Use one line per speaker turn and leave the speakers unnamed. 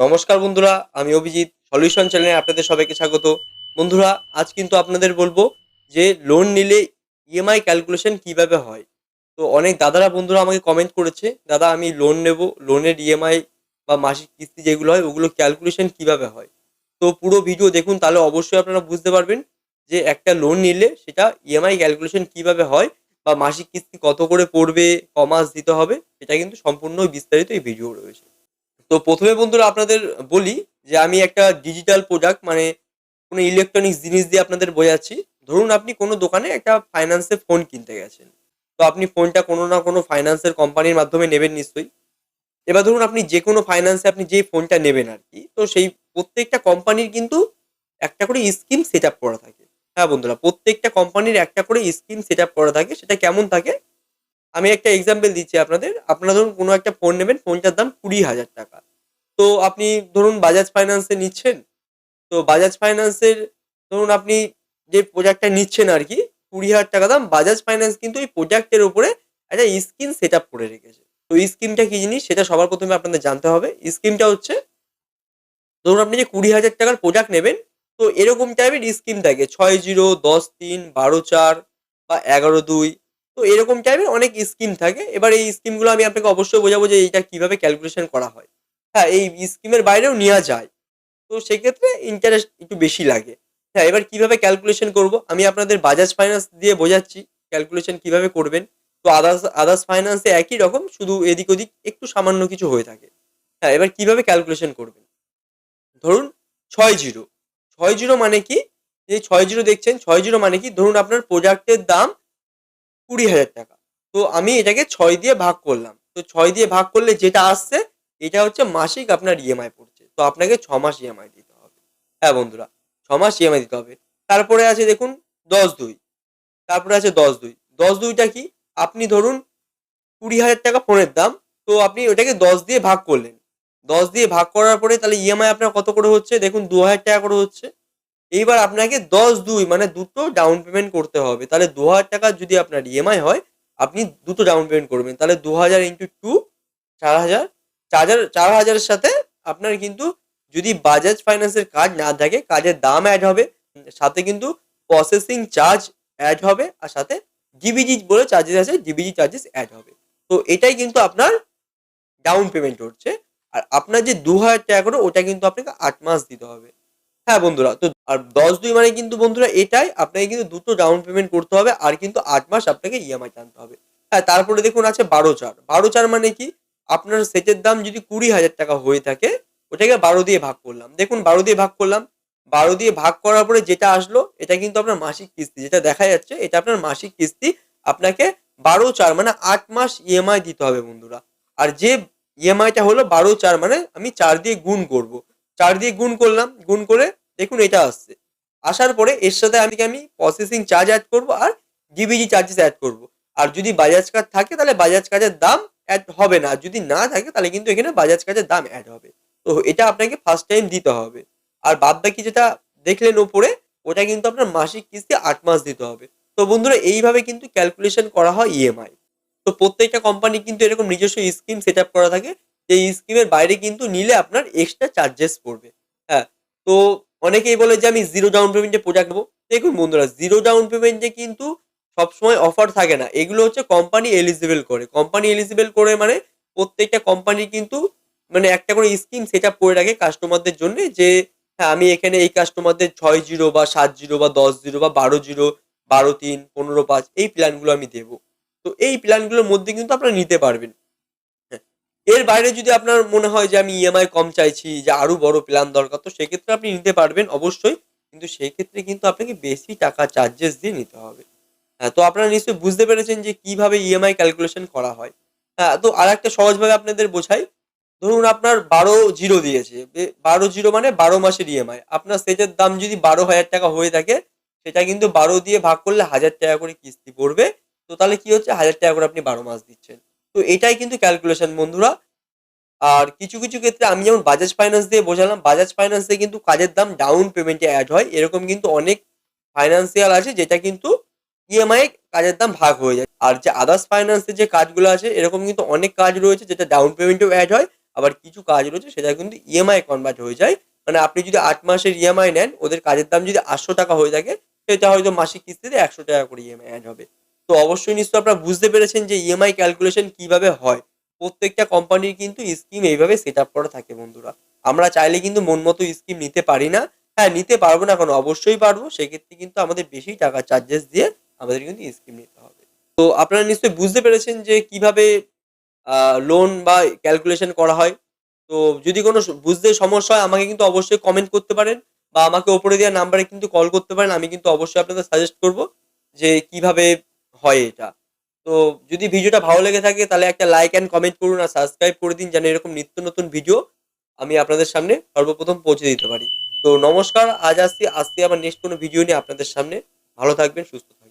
নমস্কার বন্ধুরা, আমি অভিজিৎ সলিউশন চ্যানেলে আপনাদের সবাইকে স্বাগত। বন্ধুরা, আজ কিন্তু আপনাদের বলব যে লোন নিলে ইএমআই ক্যালকুলেশন কীভাবে হয়? তো অনেক দাদারা বন্ধুরা আমাকে কমেন্ট করেছে, দাদা, আমি লোন নেব লোনের ইএমআই বা মাসিক কিস্তি যেগুলো হয়, ওগুলো ক্যালকুলেশন কীভাবে হয়? তো পুরো ভিডিও দেখুন, তাহলে অবশ্যই আপনারা বুঝতে পারবেন যে একটা লোন নিলে সেটা ইএমআই ক্যালকুলেশন কীভাবে হয় বা মাসিক কিস্তি কত করে পড়বে, ক মাস দিতে হবে, সেটা কিন্তু সম্পূর্ণ বিস্তারিত এই ভিডিও রয়েছে। তো প্রথমে বন্ধুরা আপনাদের বলি যে আমি একটা ডিজিটাল প্রোডাক্ট মানে কোনো ইলেকট্রনিক্স জিনিস দিয়ে আপনাদের বোঝাচ্ছি। ধরুন আপনি কোনো দোকানে একটা ফাইন্যান্সে ফোন কিনতে গেছেন। তো আপনি ফোনটা কোনো না কোনো ফাইন্যান্সের কোম্পানির মাধ্যমে নেবেন নিশ্চয়ই। এবার ধরুন আপনি যে কোনো ফাইন্যান্সে আপনি যেই ফোনটা নেবেন আর কি, তো সেই প্রত্যেকটা কোম্পানির কিন্তু একটা করে স্কিম সেট আপ করা থাকে। হ্যাঁ বন্ধুরা, প্রত্যেকটা কোম্পানির একটা করে স্কিম সেট আপ করা থাকে, সেটা কেমন থাকে? আমি একটা এক্সাম্পল দিচ্ছি আপনাদের। আপনারা ধরুন কোনো একটা ফোন নেবেন ফোনটার দাম কুড়ি হাজার টাকা। তো আপনি ধরুন বাজাজ ফাইন্যান্সে নিচ্ছেন। তো বাজাজ ফাইন্যান্সের ধরুন আপনি যে প্রোডাক্টটা নিচ্ছেন আর কি কুড়ি হাজার টাকা দাম বাজাজ ফাইন্যান্স কিন্তু এই প্রোডাক্টের উপরে একটা স্কিম সেট আপ করে রেখেছে। তো স্কিমটা কি জিনিস? সেটা সবার প্রথমে আপনাদের জানতে হবে। স্কিমটা হচ্ছে, ধরুন আপনি যে কুড়ি হাজার টাকার প্রোডাক্ট নেবেন, তো এরকম টাইপের স্কিম থাকে। ছয় জিরো, দশ তিন, বারো চার বা এগারো দুই। তো এরকম টাইপের অনেক স্কিম থাকে। এবার এই স্কিমগুলো আমি আপনাকে অবশ্যই বোঝাবো যে এইটা কীভাবে ক্যালকুলেশন করা হয়। হ্যাঁ এই স্কিমের বাইরেও নেওয়া যায়। তো সেক্ষেত্রে ইন্টারেস্ট একটু বেশি লাগে। হ্যাঁ এবার কীভাবে ক্যালকুলেশন করব? আমি আপনাদের বাজাজ ফাইন্যান্স দিয়ে বোঝাচ্ছি ক্যালকুলেশন কীভাবে করবেন। তো আদার্স আদার্স ফাইন্যান্সে একই রকম, শুধু এদিক ওদিক একটু সামান্য কিছু হয়ে থাকে। হ্যাঁ এবার কীভাবে ক্যালকুলেশন করবেন? ধরুন ছয় জিরো। ছয় জিরো মানে কি? যে ছয় জিরো দেখছেন, ছয় জিরো মানে কি? ধরুন আপনার প্রোডাক্টের দাম কুড়ি হাজার টাকা। তো আমি এটাকে ছয় দিয়ে ভাগ করলাম। তো ছয় দিয়ে ভাগ করলে যেটা আসছে, এটা হচ্ছে মাসিক আপনার ইএমআই পড়ছে। তো আপনাকে ছ মাস ইএমআই দিতে হবে। হ্যাঁ বন্ধুরা, ছ মাস ইএমআই দিতে হবে। তারপরে আছে দেখুন, দশ দুই। তারপরে আছে দশ দুই। দশ দুইটা কি? আপনি ধরুন কুড়ি হাজার টাকা ফোনের দাম, তো আপনি ওটাকে দশ দিয়ে ভাগ করলেন। দশ দিয়ে ভাগ করার পরে তাহলে ইএমআই আপনার কত করে হচ্ছে? দেখুন, দু হাজার টাকা করে হচ্ছে। এইবার আপনাকে দশ দুই মানে দুটো ডাউন পেমেন্ট করতে হবে। তাহলে দু হাজার টাকা যদি আপনার ইএমআই হয়, আপনি দুটো ডাউন পেমেন্ট করবেন। তাহলে দু হাজার ইন্টু টু চার হাজার চার হাজার চার হাজারের সাথে আপনার কিন্তু যদি বাজাজ ফাইন্যান্সের কার্ড না থাকে, কাজের দাম অ্যাড হবে, সাথে কিন্তু প্রসেসিং চার্জ অ্যাড হবে, আর সাথে জিবিজি বলে চার্জেস আছে জিবিজি চার্জেস অ্যাড হবে। তো এটাই কিন্তু আপনার ডাউন পেমেন্ট হচ্ছে। আর আপনার যে দু হাজার টাকা করে, ওটা কিন্তু আপনাকে আট মাস দিতে হবে। হ্যাঁ বন্ধুরা, তো আর দশ দুই মানে কিন্তু বন্ধুরা এটাই, আপনাকে কিন্তু দুটো ডাউন পেমেন্ট করতে হবে আর কিন্তু আট মাস আপনাকে ইএমআই টানতে হবে। হ্যাঁ তারপরে দেখুন আছে বারো চার। বারো চার মানে কি? আপনার সেটের দাম যদি কুড়ি হাজার টাকা হয়ে থাকে, ওটাকে বারো দিয়ে ভাগ করলাম। দেখুন বারো দিয়ে ভাগ করলাম। বারো দিয়ে ভাগ করার পরে যেটা আসলো, এটা কিন্তু আপনার মাসিক কিস্তি। যেটা দেখা যাচ্ছে, এটা আপনার মাসিক কিস্তি। আপনাকে বারো চার মানে আট মাস ইএমআই দিতে হবে বন্ধুরা। আর যে ইএমআইটা হলো বারো চার মানে আমি চার দিয়ে গুণ করব। চার দিয়ে গুণ করলাম, গুণ করে দেখুন এটা আসছে। আসার পরে এর সাথে আমি আমি প্রসেসিং চার্জ অ্যাড করব আর জিবিজি চার্জেস অ্যাড করব। আর যদি বাজাজ কার্ড থাকে তাহলে বাজাজ কার্ডের দাম অ্যাড হবে না। আর যদি না থাকে তাহলে কিন্তু এখানে বাজাজ কার্ডের দাম অ্যাড হবে। তো এটা আপনাকে ফার্স্ট টাইম দিতে হবে। আর বাদ বাকি যেটা দেখলেন ওপরে, ওটা কিন্তু আপনার মাসিক কিস্তি আট মাস দিতে হবে। তো বন্ধুরা, এইভাবে কিন্তু ক্যালকুলেশন করা হয় ইএমআই তো প্রত্যেকটা কোম্পানি কিন্তু এরকম নিজস্ব স্কিম সেট আপ করা থাকে। এই স্কিমের বাইরে কিন্তু নিলে আপনার এক্সট্রা চার্জেস পড়বে। হ্যাঁ তো অনেকেই বলে যে আমি জিরো ডাউন পেমেন্টে প্রোডাক্ট নেব। দেখুন বন্ধুরা জিরো ডাউন পেমেন্টে কিন্তু সবসময় অফার থাকে না। এগুলো হচ্ছে কোম্পানি এলিজিবল করে। কোম্পানি এলিজিবল করে মানে প্রত্যেকটা কোম্পানি কিন্তু মানে একটা করে স্কিম সেট আপ করে রাখে কাস্টমারদের জন্য যে হ্যাঁ আমি এখানে এই কাস্টমারদের ছয় জিরো বা সাত জিরো বা দশ জিরো বা বারো জিরো বারো তিন, পনেরো পাঁচ এই প্ল্যানগুলো আমি দেবো। তো এই প্ল্যানগুলোর মধ্যে কিন্তু আপনারা নিতে পারবেন। এর বাইরে যদি আপনার মনে হয় যে আমি ইএমআই কম চাইছি, যে আরও বড় প্ল্যান দরকার, তো সেক্ষেত্রে আপনি নিতে পারবেন অবশ্যই। কিন্তু সেই ক্ষেত্রে কিন্তু আপনাকে বেশি টাকা চার্জেস দিয়ে নিতে হবে। হ্যাঁ তো আপনারা নিশ্চয়ই বুঝতে পেরেছেন যে কীভাবে ইএমআই ক্যালকুলেশন করা হয়। হ্যাঁ তো আর একটা সহজভাবে আপনাদের বোঝাই। ধরুন আপনার বারো জিরো দিয়েছে বারো জিরো মানে বারো মাসের ইএমআই আপনার সেটের দাম যদি বারো হাজার টাকা হয়ে থাকে, সেটা কিন্তু বারো দিয়ে ভাগ করলে হাজার টাকা করে কিস্তি পড়বে। তো তাহলে কি হচ্ছে? হাজার টাকা করে আপনি বারো মাস দিচ্ছেন। তো এটাই কিন্তু ক্যালকুলেশন বন্ধুরা। আর কিছু কিছু ক্ষেত্রে আমি যেমন বাজাজ ফাইন্যান্স দিয়ে বোঝালাম বাজাজ ফাইন্যান্স দিয়ে কিন্তু কাজের দাম ডাউন পেমেন্টে অ্যাড হয়। এরকম কিন্তু অনেক ফাইন্যান্সিয়াল আছে যেটা কিন্তু ইএমআই কাজের দাম ভাগ হয়ে যায়। আর যে আদার্স ফাইন্যান্সের যে কাজগুলো আছে, এরকম কিন্তু অনেক কাজ রয়েছে যেটা ডাউন পেমেন্টেও অ্যাড হয়। আবার কিছু কাজ রয়েছে সেটা কিন্তু ইএমআই কনভার্ট হয়ে যায়। মানে আপনি যদি আট মাসের ইএমআই নেন, ওদের কাজের দাম যদি আটশো টাকা হয়ে থাকে, সেটা হয়তো মাসিক কিস্তিতে একশো টাকা করে ইএমআই অ্যাড হবে। তো অবশ্যই নিশ্চয়ই আপনারা বুঝতে পেরেছেন যে ইএমআই ক্যালকুলেশন কীভাবে হয়। প্রত্যেকটা কোম্পানির কিন্তু স্কিম এইভাবে সেট আপ করা থাকে বন্ধুরা। আমরা চাইলে কিন্তু মন মতো স্কিম নিতে পারি না। হ্যাঁ নিতে পারব না কেন? অবশ্যই পারব। সেক্ষেত্রে কিন্তু আমাদের বেশি টাকা চার্জেস দিয়ে আমাদের কিন্তু স্কিম নিতে হবে। তো আপনারা নিশ্চয়ই বুঝতে পেরেছেন যে কীভাবে লোন বা ক্যালকুলেশন করা হয়। তো যদি কোনো বুঝতে সমস্যা হয়, আমাকে কিন্তু অবশ্যই কমেন্ট করতে পারেন বা আমাকে ওপরে দেওয়া নাম্বারে কিন্তু কল করতে পারেন। আমি কিন্তু অবশ্যই আপনাদের সাজেস্ট করব যে কীভাবে হয় এটা। তো যদি ভিডিওটা ভালো লেগে থাকে তাহলে একটা লাইক অ্যান্ড কমেন্ট করুন আর সাবস্ক্রাইব করে দিন যেন এরকম নিত্য নতুন ভিডিও আমি আপনাদের সামনে সর্বপ্রথম পৌঁছে দিতে পারি। তো নমস্কার, আজ আসছি আসছি আবার নেক্সট কোনো ভিডিও নিয়ে আপনাদের সামনে। ভালো থাকবেন, সুস্থ থাকবেন।